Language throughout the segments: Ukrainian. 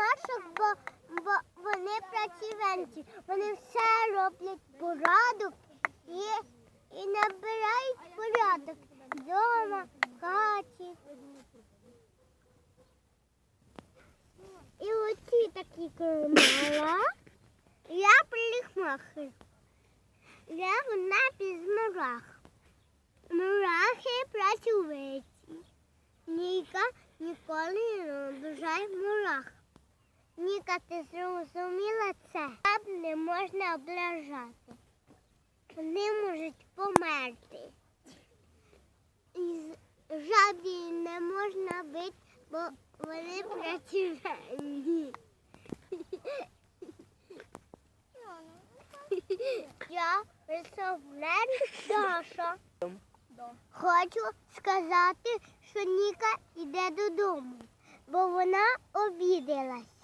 мурашок, бо, бо вони працівниці. Вони все роблять порядок і, і набирають порядок вдома, хаті. І оці такі кормала. Я парикмахер. Я вона без мурах. Мурахи працюють. Ніка ніколи не обижає мурах. Ніка, ти зрозуміла це? Жаб не можна ображати. Вони можуть померти. І жабі не можна бити, бо вони працюють. Я представляю Даша. Хочу сказати, що Ніка йде додому, бо вона обідалась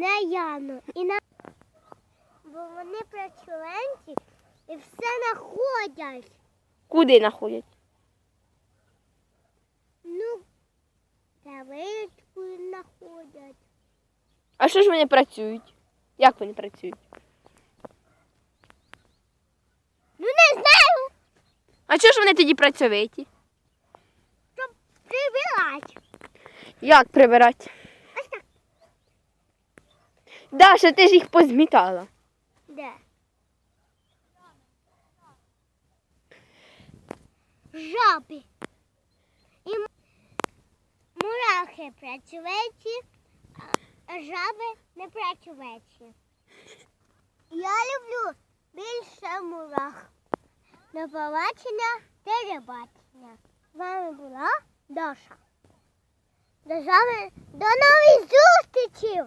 на Яну. І на... Бо вони працюванці і все знаходять. Куди знаходять? Ну, табличку знаходять. А що ж вони працюють? Як вони працюють? Ну, не знаю, А чого ж вони тоді працьовиті? щоб прибирати. Як прибирати? Даша, ти ж їх позмітала. Де? Жаби. І мурахи працюють, а жаби не працюють. Я люблю більше мурах. До побачення, телебачення. З вами була Даша. До, нових зустрічей!